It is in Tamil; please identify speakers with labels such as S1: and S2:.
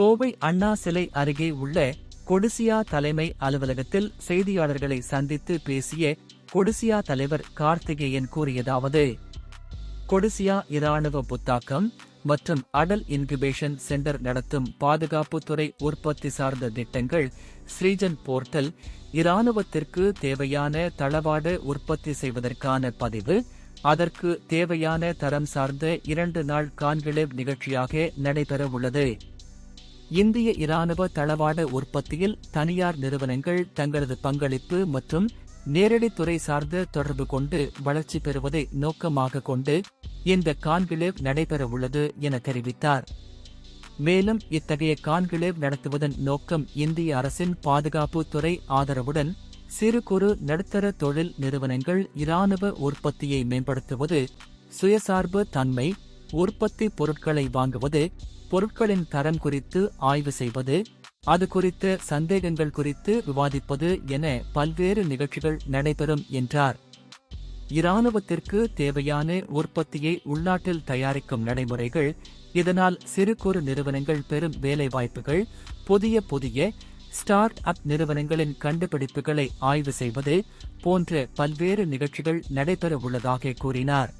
S1: கோவை அண்ணா சிலை அருகே உள்ள கொடிசியா தலைமை அலுவலகத்தில் செய்தியாளர்களை சந்தித்து பேசிய கொடிசியா தலைவர் கார்த்திகேயன் கூறியதாவது கொடிசியா இராணுவ புத்தாக்கம் மற்றும் அடல் இன்குபேஷன் சென்டர் நடத்தும் பாதுகாப்புத்துறை உற்பத்தி சார்ந்த திட்டங்கள் ஸ்ரீஜன் போர்ட்டல் இராணுவத்திற்கு தேவையான தளவாட உற்பத்தி செய்வதற்கான பதிவு அதற்கு தேவையான தரம் சார்ந்த இரண்டு நாள் கான்கிளேவ் நிகழ்ச்சியாக நடைபெறவுள்ளது. இந்திய இராணுவ தளவாட உற்பத்தியில் தனியார் நிறுவனங்கள் தங்களது பங்களிப்பு மற்றும் நேரடி துறை சார்ந்த தொடர்பு கொண்டு வளர்ச்சி பெறுவதை நோக்கமாக கொண்டு இந்த கான்கிளேவ் நடைபெறவுள்ளது என தெரிவித்தார். மேலும் இத்தகைய கான்கிளேவ் நடத்துவதன் நோக்கம் இந்திய அரசின் பாதுகாப்பு துறை ஆதரவுடன் சிறு குறு நடுத்தர தொழில் நிறுவனங்கள் இராணுவ உற்பத்தியை மேம்படுத்துவது சுயசார்பு தன்மை உற்பத்தி பொருட்களை வாங்குவது பொருட்களின் தரம் குறித்து ஆய்வு செய்வது அது குறித்த சந்தேகங்கள் குறித்து விவாதிப்பது என பல்வேறு நிகழ்ச்சிகள் நடைபெறும் என்றார். இராணுவத்திற்கு தேவையான உற்பத்தியை உள்நாட்டில் தயாரிக்கும் நடைமுறைகள் இதனால் சிறு குறு நிறுவனங்கள் பெறும் வேலைவாய்ப்புகள் புதிய புதிய ஸ்டார்ட் அப் நிறுவனங்களின் கண்டுபிடிப்புகளை ஆய்வு செய்வது போன்ற பல்வேறு நிகழ்ச்சிகள் நடைபெற உள்ளதாக கூறினார்.